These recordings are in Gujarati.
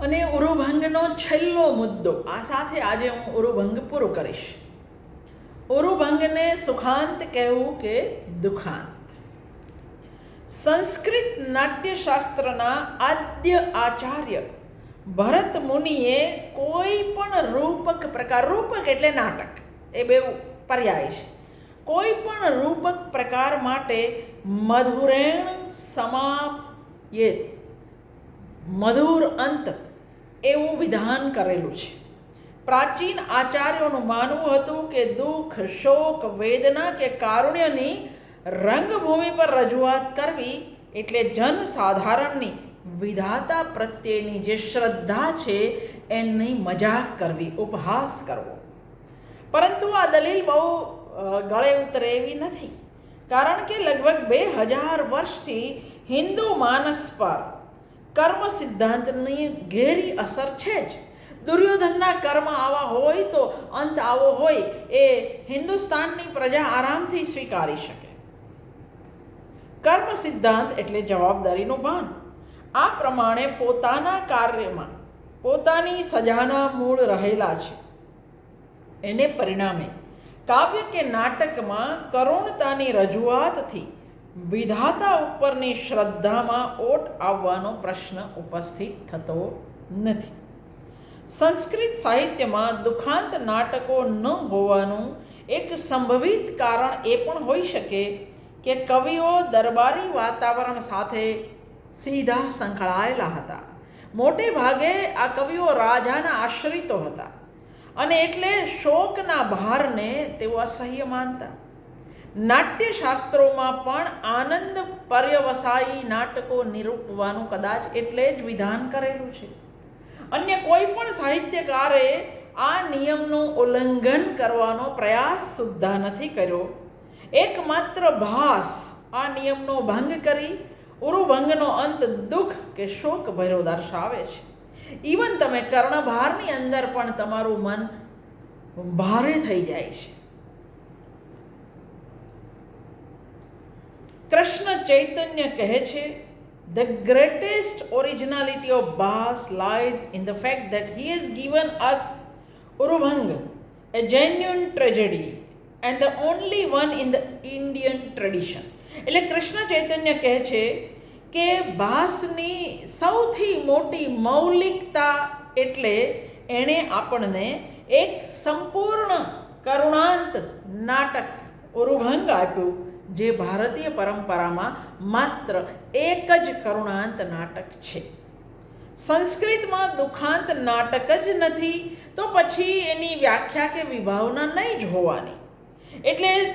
અને ઉરુભંગનો છેલ્લો મુદ્દો. આ સાથે આજે હું ઉરુભંગ પૂરો કરીશ. ઉરુભંગને સુખાંત કહેવું કે દુખાંત. સંસ્કૃત નાટ્યશાસ્ત્રના આદ્ય આચાર્ય ભરત મુનિએ કોઈ પણ રૂપક પ્રકાર, રૂપક એટલે નાટક, એ બે પર્યાય છે. કોઈ પણ રૂપક પ્રકાર માટે મધુરેણ સમાયે મધુર અંત એવું વિધાન કરેલું છે. પ્રાચીન આચાર્યોનું માનવું હતું કે દુઃખ, શોક, વેદના કે કારુણ્યની રંગભૂમિ પર રજૂઆત કરવી એટલે જન સાધારણની વિધાતા પ્રત્યેની જે શ્રદ્ધા છે એની મજાક કરવી, ઉપહાસ કરવો. પરંતુ આ દલીલ બહુ ગળે ઉતરે એવી નથી. કારણ કે લગભગ બે હજાર વર્ષથી હિન્દુ માનસ પર કર્મ સિદ્ધાંતની ઘેરી અસર છે જ. દુર્યોધનના કર્મ આવા હોય તો અંત આવો હોય એ હિન્દુસ્તાનની પ્રજા આરામથી સ્વીકારી શકે. કર્મ સિદ્ધાંત એટલે જવાબદારીનું ભાન. આ પ્રમાણે પોતાના કાર્યમાં પોતાની સજાના મૂળ રહેલા છે. એને પરિણામે કાવ્ય કે નાટકમાં કરુણતાની રજૂઆતથી વિધાતા ઉપરની શ્રદ્ધામાં ઓટ આવવાનો પ્રશ્ન ઉપસ્થિત થતો નથી. સંસ્કૃત સાહિત્યમાં દુખાંત નાટકો ન હોવાનું એક સંભવિત કારણ એ પણ હોઈ શકે કે કવિઓ દરબારી વાતાવરણ સાથે સીધા સંકળાયેલા હતા. મોટે ભાગે આ કવિઓ રાજાના આશ્રિતો હતા અને એટલે શોકના ભારને તેઓ અસહ્ય માનતા. નાટ્યશાસ્ત્રોમાં પણ આનંદ પર્યવસાયી નાટકો નિરૂપવાનું કદાચ એટલે જ વિધાન કરેલું છે. અન્ય કોઈ પણ સાહિત્યકારે આ નિયમનું ઉલ્લંઘન કરવાનો પ્રયાસ સુદ્ધા નથી કર્યો. એકમાત્ર ભાસ આ નિયમનો ભંગ કરી ઉરુભંગનો અંત દુઃખ કે શોક ભર્યો દર્શાવે છે. ઇવન તમે કર્ણભારની અંદર પણ તમારું મન ભારે થઈ જાય છે. કૃષ્ણ ચૈતન્ય કહે છે the greatest originality of Bhasa lies in the fact that he has given us Urubhanga a genuine tragedy and the only one in the Indian tradition એટલે કૃષ્ણ ચૈતન્ય કહે છે કે ભાસની સૌથી મોટી મૌલિકતા એટલે એણે આપણને એક સંપૂર્ણ કરુણાંત નાટક ઉરુભંગ આપ્યું. જે ભારતીય પરંપરામાં માત્ર એક જ કરુણાંત નાટક છે. સંસ્કૃતમાં દુખાંત નાટક જ નથી, તો પછી એની વ્યાખ્યા કે વિભાવના નહીં જ હોવાની. એટલે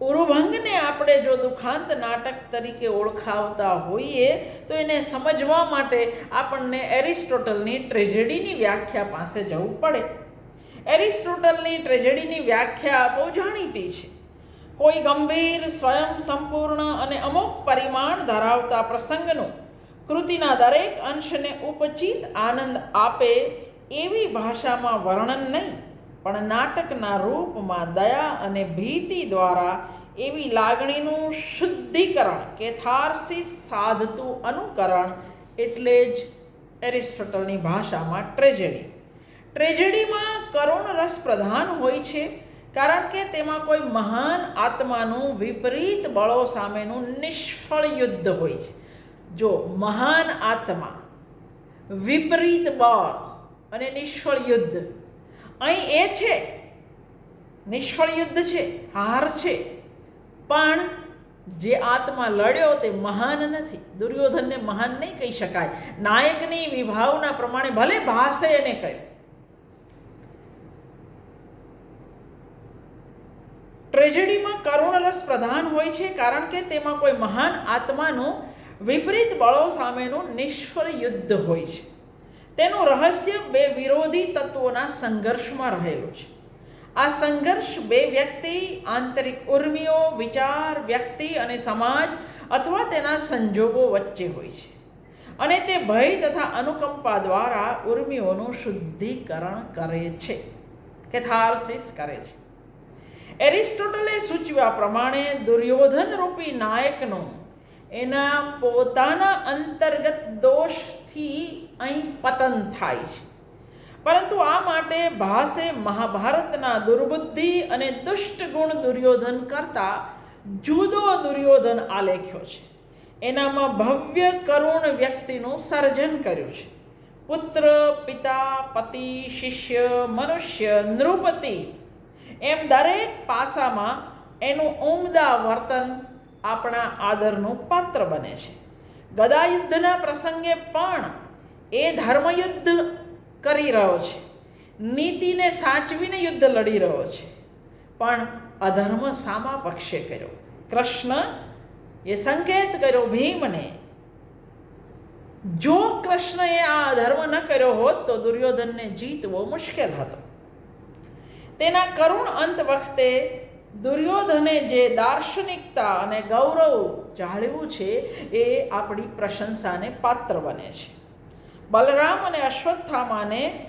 ઉરુભંગને આપણે જો દુખાંત નાટક તરીકે ઓળખાવતા હોઈએ, તો એને સમજવા માટે આપણને એરિસ્ટોટલની ટ્રેજેડીની વ્યાખ્યા પાસે જવું પડે. એરિસ્ટોટલની ટ્રેજેડીની વ્યાખ્યા બહુ જાણીતી છે. કોઈ ગંભીર, સ્વયં સંપૂર્ણ અને અમુક પરિમાણ ધરાવતા પ્રસંગનું કૃતિના દરેક અંશને ઉપચિત આનંદ આપે એવી ભાષામાં વર્ણન નહીં, પણ નાટકના રૂપમાં દયા અને ભીતિ દ્વારા એવી લાગણીનું શુદ્ધિકરણ કે થારસી સાધતું અનુકરણ એટલે જ એરિસ્ટોટલની ભાષામાં ટ્રેજેડી. ટ્રેજેડીમાં કરુણ રસ પ્રધાન હોય છે કારણ કે તેમાં કોઈ મહાન આત્માનું વિપરીત બળો સામેનું નિષ્ફળ યુદ્ધ હોય છે. જો મહાન આત્મા, વિપરીત બળ અને નિષ્ફળ યુદ્ધ, અહીં એ છે, નિષ્ફળ યુદ્ધ છે, હાર છે, પણ જે આત્મા લડ્યો તે મહાન નથી. દુર્યોધનને મહાન નહીં કહી શકાય. નાયકની વિભાવના પ્રમાણે ભલે ભાષે એને કહ્યું. ટ્રેજેડીમાં કરુણ રસ પ્રધાન હોય છે કારણ કે તેમાં કોઈ મહાન આત્માનું વિપરીત બળો સામેનું નિષ્ફળ યુદ્ધ હોય છે. તેનું રહસ્ય બે વિરોધી તત્વોના સંઘર્ષમાં રહેલું છે. આ સંઘર્ષ બે વ્યક્તિ, આંતરિક ઉર્મિઓ, વિચાર, વ્યક્તિ અને સમાજ અથવા તેના સંજોગો વચ્ચે હોય છે. અને તે ભય તથા અનુકંપા દ્વારા ઉર્મિઓનું શુદ્ધિકરણ કરે છે. કેથાર્સિસ કરે છે. એરિસ્ટોટલે સૂચવ્યા પ્રમાણે દુર્યોધન રૂપી નાયકનો એના પોતાના અંતર્ગત દોષથી અહીં પતન થાય છે. પરંતુ આ માટે ભાસે મહાભારતના દુર્બુદ્ધિ અને દુષ્ટ ગુણ દુર્યોધન કરતા જુદો દુર્યોધન આલેખ્યો છે. એનામાં ભવ્ય કરુણ વ્યક્તિનું સર્જન કર્યું છે. પુત્ર, પિતા, પતિ, શિષ્ય, મનુષ્ય, નૃપતિ એમ દરેક પાસામાં એનું ઉમદા વર્તન આપણા આદરનું પાત્ર બને છે. ગદાયુદ્ધના પ્રસંગે પણ એ ધર્મયુદ્ધ કરી રહ્યો છે. નીતિને સાચવીને યુદ્ધ લડી રહ્યો છે. પણ અધર્મ સામા પક્ષે કર્યો. કૃષ્ણ એ સંકેત કર્યો ભીમને, જો કૃષ્ણએ આ અધર્મ ન કર્યો હોત તો દુર્યોધનને જીતવો મુશ્કેલ હતો. તેના કરુણ અંત વખતે દુર્યોધને જે દાર્શનિકતા અને ગૌરવ જાળવ્યું છે, એ આપણી પ્રશંસાને પાત્ર બને છે. બલરામ અને અશ્વત્થામાને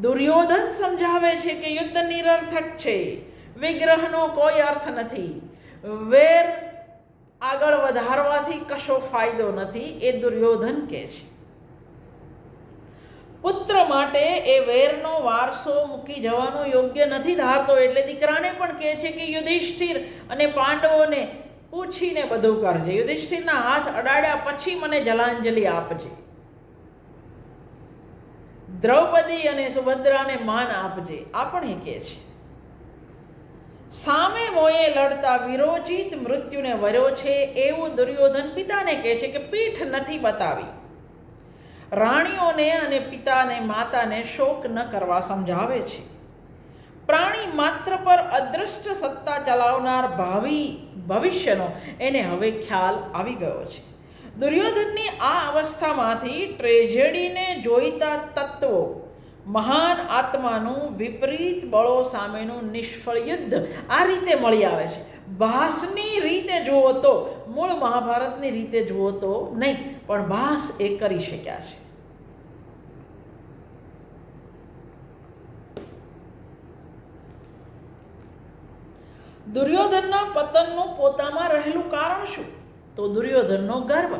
દુર્યોધન સમજાવે છે કે યુદ્ધ નિરર્થક છે. વિગ્રહનો કોઈ અર્થ નથી. વેર આગળ વધારવાથી કશો ફાયદો નથી, એ દુર્યોધન કહે છે. પુત્ર માટે એ વેરનો વારસો મૂકી જવાનું યોગ્ય નથી ધારતો એટલે દીકરાને પણ કહે છે કે યુધિષ્ઠિર અને પાંડવોને પૂછીને બધું કરજે. યુધિષ્ઠિરના હાથ અડાડ્યા પછી મને જલાંજલિ આપજે. દ્રૌપદી અને સુભદ્રાને માન આપજે. આપણે કહે છે. સામે મોએ લડતા વિરોચિત મૃત્યુને વર્યો છે. એવું દુર્યોધન પિતાને કહે છે કે પીઠ નથી બતાવી. રાણીઓને અને પિતાને, માતાને શોક ન કરવા સમજાવે છે. પ્રાણી માત્ર પર અદૃષ્ટ સત્તા ચલાવનાર ભાવિ ભવિષ્યનો એને હવે ખ્યાલ આવી ગયો છે. દુર્યોધનની આ અવસ્થામાંથી ટ્રેજેડીને જોઈતા તત્વો, મહાન આત્માનું વિપરીત બળો સામેનું નિષ્ફળ યુદ્ધ આ રીતે મળી આવે છે. ભાસની રીતે જુઓ તો, મૂળ મહાભારતની રીતે જુઓ તો નહીં, પણ ભાસ એ કરી શક્યા છે. દુર્યોધનના પતનનું પોતામાં રહેલું કારણ શું? તો દુર્યોધનનો ગર્વ.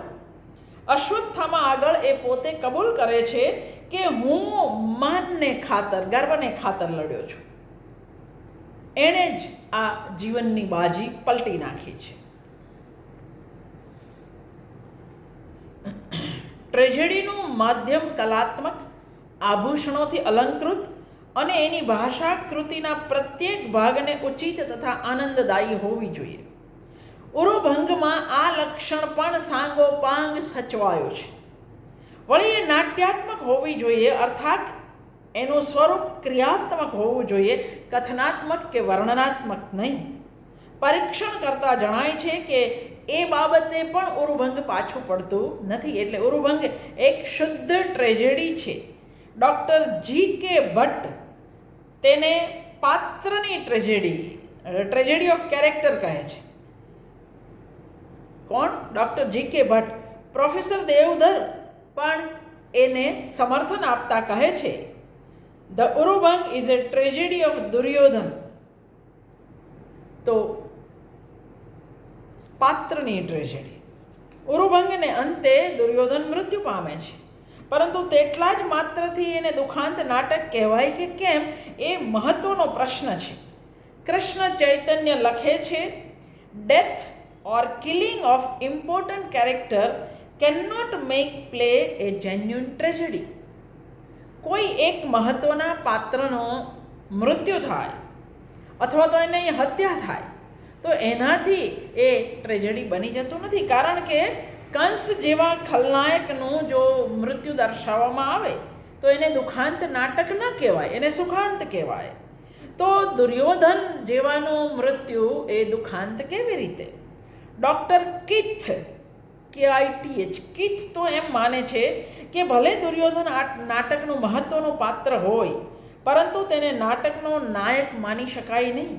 અશ્વત્થામાં આગળ એ પોતે કબૂલ કરે છે કે હું માનને ખાતર, ગર્વને ખાતર લડ્યો છું. એણે જ આ જીવનની બાજી પલટી નાખી છે. ટ્રેજેડીનું માધ્યમ કલાત્મક, આભૂષણોથી અલંકૃત અને એની ભાષા કૃતિના પ્રત્યેક ભાગને ઉચિત તથા આનંદદાયી હોવી જોઈએ. ઉરુભંગમાં આ લક્ષણ પણ સાંગોપાંગ સચવાયો છે. વળી એ નાટ્યાત્મક હોવી જોઈએ, અર્થાત એનું સ્વરૂપ ક્રિયાત્મક હોવું જોઈએ, કથનાત્મક કે વર્ણનાત્મક નહીં. પરીક્ષણ કરતાં જણાય છે કે એ બાબતે પણ ઉરુભંગ પાછું પડતું નથી, એટલે ઉરુભંગ એક શુદ્ધ ટ્રેજેડી છે. ડૉક્ટર જી કે ભટ્ટ તેને પાત્રની ટ્રેજેડી ટ્રેજેડી ઓફ કેરેક્ટર કહે છે. કોણ? ડૉક્ટર જી કે ભટ્ટ. પ્રોફેસર દેવધર પણ એને સમર્થન આપતા કહે છે. The Urubhanga is a tragedy of Duryodhana તો પાત્રની ટ્રેજેડી ઉરુભંગને અંતે દુર્યોધન મૃત્યુ પામે છે. પરંતુ તેટલા જ માત્રથી એને દુખાંત નાટક કહેવાય કે કેમ એ મહત્વનો પ્રશ્ન છે. કૃષ્ણ ચૈતન્ય લખે છે death or killing of important character can not make play a genuine tragedy કોઈ એક મહત્ત્વના પાત્રનો મૃત્યુ થાય અથવા તો એને હત્યા થાય, તો એનાથી એ ટ્રેજેડી બની જતું નથી. કારણ કે કંસ જેવા ખલનાયકનું જો મૃત્યુ દર્શાવવામાં આવે, તો એને દુખાંત નાટક ન કહેવાય, એને સુખાંત કહેવાય. તો દુર્યોધન જેવાનું મૃત્યુ એ દુખાંત કેવી રીતે? ડૉક્ટર કિથ કે આઈટીએચ કિથ તો એમ માને છે કે ભલે દુર્યોધન આ નાટકનું મહત્ત્વનું પાત્ર હોય, પરંતુ તેને નાટકનો નાયક માની શકાય નહીં.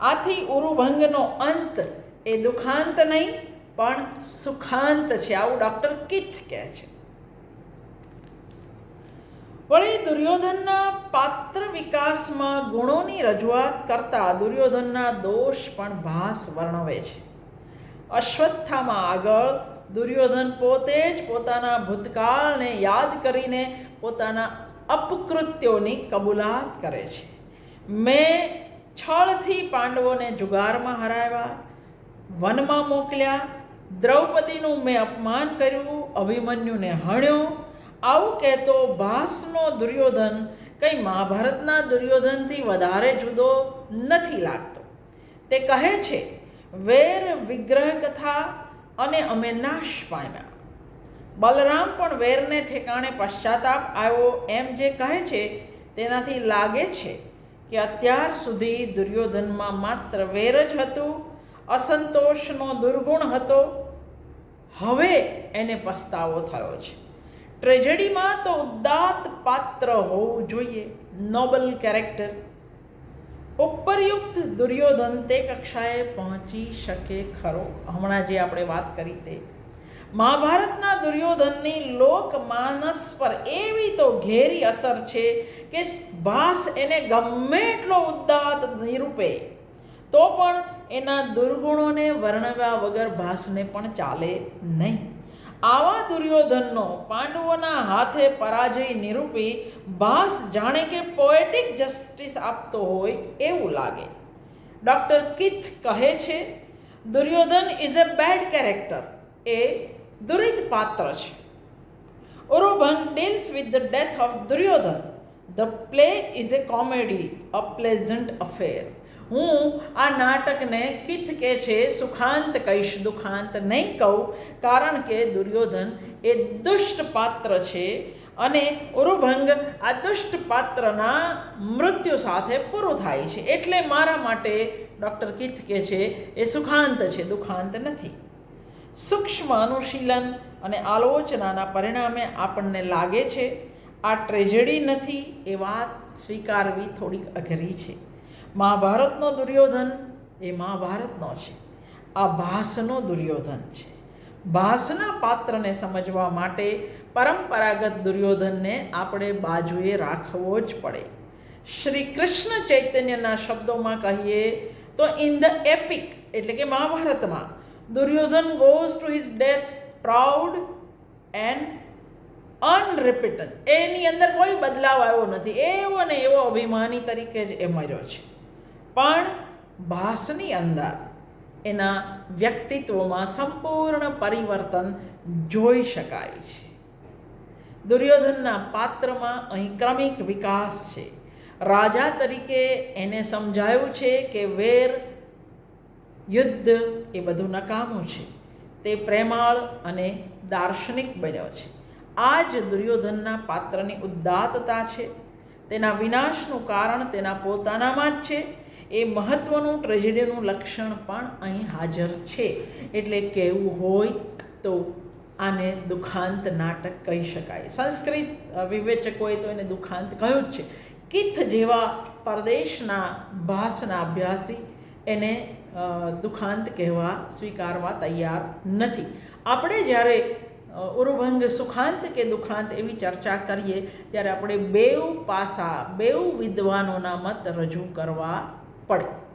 આથી ઉરુભંગનો અંત એ દુખાંત નહીં, પણ સુખાંત છે. આવું ડૉક્ટર કિથ કહે છે. વળી દુર્યોધનના પાત્ર વિકાસમાં ગુણોની રજૂઆત કરતા દુર્યોધનના દોષ પણ ભાસ વર્ણવે છે. અશ્વત્થામાં આગળ દુર્યોધન પોતે જ પોતાના ભૂતકાળને યાદ કરીને પોતાના અપકૃત્યોની કબૂલાત કરે છે. મેં છળથી પાંડવોને જુગારમાં હરાવ્યા, વનમાં મોકલ્યા, દ્રૌપદીનું મેં અપમાન કર્યું, અભિમન્યુને હણ્યો. આવું કહેતો ભાસનો દુર્યોધન કંઈ મહાભારતના દુર્યોધનથી વધારે જુદો નથી લાગતો. તે કહે છે, વેર વિગ્રહ કથા અને અમે નાશ પામ્યા. બલરામ પણ વેરને ઠેકાણે પશ્ચાતાપ આવ્યો એમ જે કહે છે, તેનાથી લાગે છે કે અત્યાર સુધી દુર્યોધનમાં માત્ર વેર જ હતું, અસંતોષનો દુર્ગુણ હતો. હવે એને પસ્તાવો થયો છે. ટ્રેજેડીમાં તો ઉદાત્ત પાત્ર હોવું જોઈએ, નોબલ કેરેક્ટર. ઉપરયુક્ત દુર્યોધન તે કક્ષાએ પહોંચી શકે ખરો. હમણાં જે આપણે વાત કરી તે. મહાભારતના દુર્યોધનની લોકમાનસ પર એવી તો ઘેરી અસર છે કે ભાસ એને ગમે એટલો ઉદાત્ત નિરૂપે. તો પણ એના દુર્ગુણોને વર્ણવ્યા વગર ભાસને પણ ચાલે નહીં. આવા દુર્યોધનનો પાંડવોના હાથે પરાજય નિરૂપી ભાસ જાણે કે પોએટિક જસ્ટિસ આપતો હોય એવું લાગે. ડૉક્ટર કિથ કહે છે, Duryodhana is a bad character એ દુરિત પાત્ર છે. Urubhanga deals with the death of Duryodhana. The play is a comedy a pleasant affair હું આ નાટકને કિથકે છે સુખાંત કહીશ, દુખાંત નહીં કહું, કારણ કે દુર્યોધન એ દુષ્ટ પાત્ર છે અને ઉરુભંગ આ દુષ્ટ પાત્રના મૃત્યુ સાથે પૂરું થાય છે. એટલે મારા માટે ડૉક્ટર કિથ કે છે એ સુખાંત છે, દુખાંત નથી. સૂક્ષ્મ અનુશીલન અને આલોચનાના પરિણામે આપણને લાગે છે, આ ટ્રેજેડી નથી, એ વાત સ્વીકારવી થોડીક અઘરી છે. મહાભારતનો દુર્યોધન એ મહાભારતનો છે. આ ભાસનો દુર્યોધન છે. ભાસના પાત્રને સમજવા માટે પરંપરાગત દુર્યોધનને આપણે બાજુએ રાખવો જ પડે. શ્રી કૃષ્ણ ચૈતન્યના શબ્દોમાં કહીએ તો ઇન ધ એપિક એટલે કે મહાભારતમાં, Duryodhana goes to his death proud and unrepentant એની અંદર કોઈ બદલાવ આવ્યો નથી. એવો ને એવો અભિમાની તરીકે જ એ મર્યો છે. પણ ભાસની અંદર એના વ્યક્તિત્વમાં સંપૂર્ણ પરિવર્તન જોઈ શકાય છે. દુર્યોધનના પાત્રમાં અહીં ક્રમિક વિકાસ છે. રાજા તરીકે એને સમજાયું છે કે વેર, યુદ્ધ એ બધું નકામું છે. તે પ્રેમાળ અને દાર્શનિક બન્યો છે. આ જ દુર્યોધનના પાત્રની ઉદાત્તતા છે. તેના વિનાશનું કારણ તેના પોતાનામાં જ છે. એ મહત્ત્વનું ટ્રેજેડીનું લક્ષણ પણ અહીં હાજર છે. એટલે કેવું હોય તો આને દુખાંત નાટક કહી શકાય. સંસ્કૃત વિવેચકોએ તો એને દુખાંત કહ્યું જ છે. કિથ જેવા પરદેશના ભાષના અભ્યાસી એને દુખાંત કહેવા સ્વીકારવા તૈયાર નથી. આપણે જ્યારે ઉરુભંગ સુખાંત કે દુખાંત એવી ચર્ચા કરીએ, ત્યારે આપણે બેઉ પાસા, બેઉ વિદ્વાનોના મત રજૂ કરવા પડે